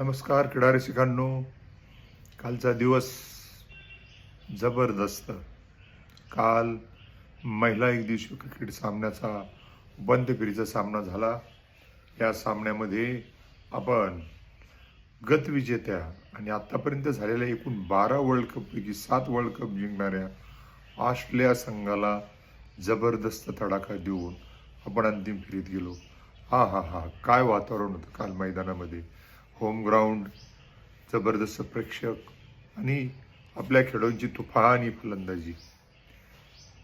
नमस्कार क्रीडा शिखांनो कालचा दिवस जबरदस्त. काल महिला एक दिवशी क्रिकेट सामन्याचा बंद फेरीचा सामना झाला. या सामन्यामध्ये आपण गतविजेत्या आणि आत्तापर्यंत झालेल्या एकूण बारा वर्ल्ड कपपैकी सात वर्ल्ड कप जिंकणाऱ्या ऑस्ट्रेलिया संघाला जबरदस्त तडाखा देऊन आपण अंतिम फेरीत गेलो. हा हा हा. काय वातावरण होतं काल मैदानामध्ये? होम ग्राउंड जबरदस्त प्रेक्षक आणि आपल्या खेळाडूंची तुफानी फलंदाजी.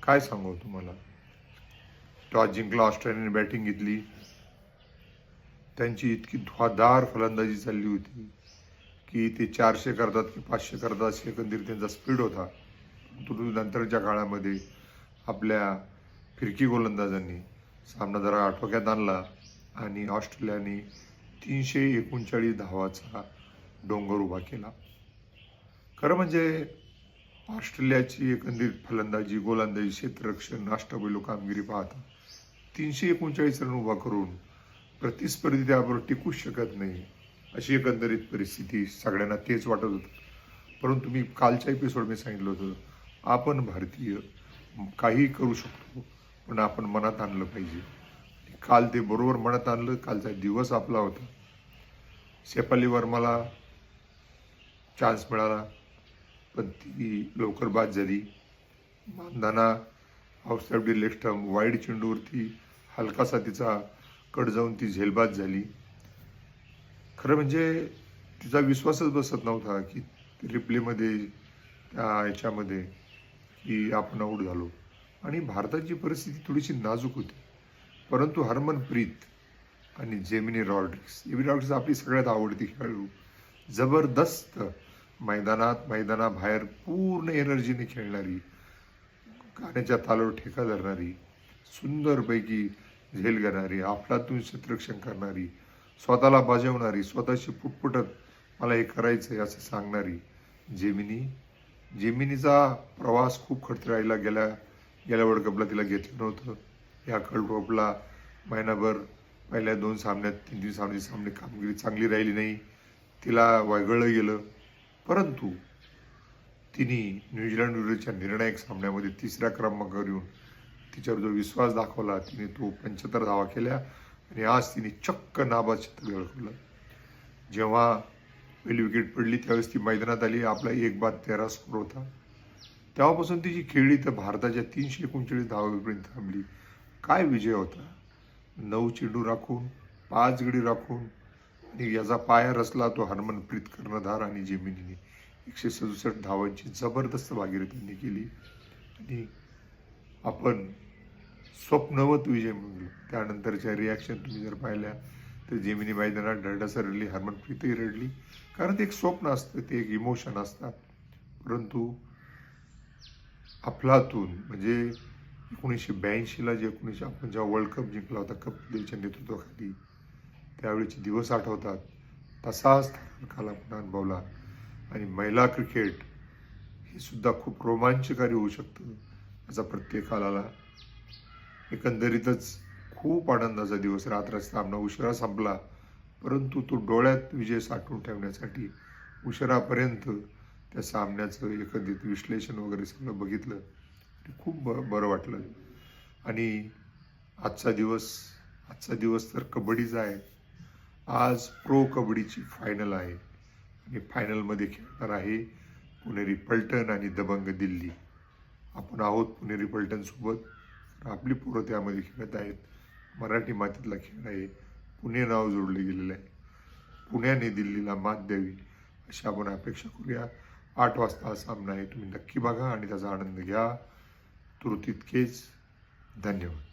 काय सांगू तुम्हाला? टॉस जिंकला ऑस्ट्रेलियाने बॅटिंग घेतली. त्यांची इतकी धुवाधार फलंदाजी चालली होती की ते चारशे करतात की पाचशे करतात असे एकंदरीत त्यांचा स्पीड होता. परंतु नंतरच्या काळामध्ये आपल्या फिरकी गोलंदाजांनी सामना जरा आटोक्यात आणला आणि ऑस्ट्रेलियाने तीनशे एकोणचाळीस धावाचा डोंगर उभा केला. खरं म्हणजे ऑस्ट्रेलियाची एकंदरीत फलंदाजी गोलंदाजी क्षेत्ररक्षण अष्टपैलू कामगिरी पाहता तीनशे एकोणचाळीस रन उभा करून प्रतिस्पर्धी त्याबरोबर टिकूच शकत नाही अशी एकंदरीत परिस्थिती सगळ्यांना तेच वाटत होतं. परंतु मी कालच्या एपिसोड मी सांगितलं होतं आपण भारतीय काही करू शकतो पण आपण मनात आणलं पाहिजे. काल ते बरोबर मनात आणलं कालचा दिवस आपला होता. शेफाली वर्माला चान्स मिळाला पण ती लवकर बाद झाली. मानधाना हाऊससाईड लेफ्टम वाईड चेंडूवरती हलकासा तिचा कट जाऊन ती झेलबाद झाली. खरं म्हणजे तिचा विश्वासच बसत नव्हता की रिप्लेमध्ये त्या याच्यामध्ये की आपण आऊट झालो. आणि भारताची परिस्थिती थोडीशी नाजूक होती. परंतु हरमनप्रीत आणि जेमिनी रॉड्रिक्स जेमिनी रॉड्रिक्स आपली सगळ्यात आवडती खेळाडू. जबरदस्त मैदानात मैदानाबाहेर पूर्ण एनर्जीने खेळणारी गाण्याच्या तालावर ठेका धरणारी सुंदरपैकी झेल घेणारी आपलातून क्षेत्ररक्षण करणारी स्वतःला बजावणारी स्वतःशी पुटपुटत मला हे करायचं आहे असं सांगणारी जेमिनी. जेमिनीचा प्रवास खूप खडतरायला गेल्या गेल्या वर्ल्ड कपला तिला घेतलं नव्हतं. या वर्ल्ड महिनाभर पहिल्या दोन सामन्यात तीन तीन सामने सामने कामगिरी चांगली राहिली नाही. तिला वगळलं गेलं. परंतु तिने न्यूझीलंड विरुद्धच्या निर्णायक सामन्यामध्ये तिसऱ्या क्रमांकावर येऊन तिच्यावर जो विश्वास दाखवला तिने तो पंच्याहत्तर धावा केल्या आणि आज तिने चक्क नाबाद शतक झळकवलं. जेव्हा पहिली विकेट पडली त्यावेळेस ती मैदानात आली. आपला एक बाद तेरा स्कोर होता. तेव्हापासून तिची खेळी तर भारताच्या तीनशे एकोणचाळीस धावापर्यंत थांबली. काय विजय होता? नऊ चेंडू राखून पाच गडी राखून आणि याचा पाया रचला तो हरमनप्रीत कर्णधार आणि जेमिनीने. एकशे सदुसष्ट धावांची जबरदस्त भागीरथींनी केली. आणि आपण स्वप्नवत विजय मिळवलो. त्यानंतरच्या रिॲक्शन तुम्ही जर पाहिल्या तर जेमिनी मैदानात डरडासर रडली हरमनप्रीतही रडली. कारण ते एक स्वप्न असतं ते एक इमोशन असतात. परंतु अफलातून म्हणजे एकोणीसशे ब्याऐंशीला जे एकोणीसशे आपण जेव्हा वर्ल्ड कप जिंकला होता कपिलच्या नेतृत्वाखाली त्यावेळेचे दिवस आठवतात. तसाच काल आपण अनुभवला. आणि महिला क्रिकेट हे सुद्धा खूप रोमांचकारी होऊ शकतं याचा प्रत्येक एकंदरीतच खूप आनंदाचा दिवस रात्र सामना उशिरा संपला. परंतु तो डोळ्यात विजय साठवून ठेवण्यासाठी उशिरापर्यंत त्या सामन्याचं एकंदरीत विश्लेषण वगैरे सगळं बघितलं. खूप ब बरं वाटलं. आणि आजचा दिवस आजचा दिवस तर कबड्डीचा आहे. आज प्रो कबड्डीची फायनल आहे. आणि फायनलमध्ये खेळणार आहे पुणेरी पलटण आणि दबंग दिल्ली. आपण आहोत पुणेरी पलटणसोबत आपली पोरं त्यामध्ये खेळत आहेत. मराठी मातीतला खेळ आहे. पुणे नाव जोडले गेलेलं आहे. पुण्याने दिल्लीला मात द्यावी अशी आपण अपेक्षा करूया. आठ वाजता हा सामना आहे. तुम्ही नक्की बघा आणि त्याचा आनंद घ्या. तुरतीतकेच धन्यवाद.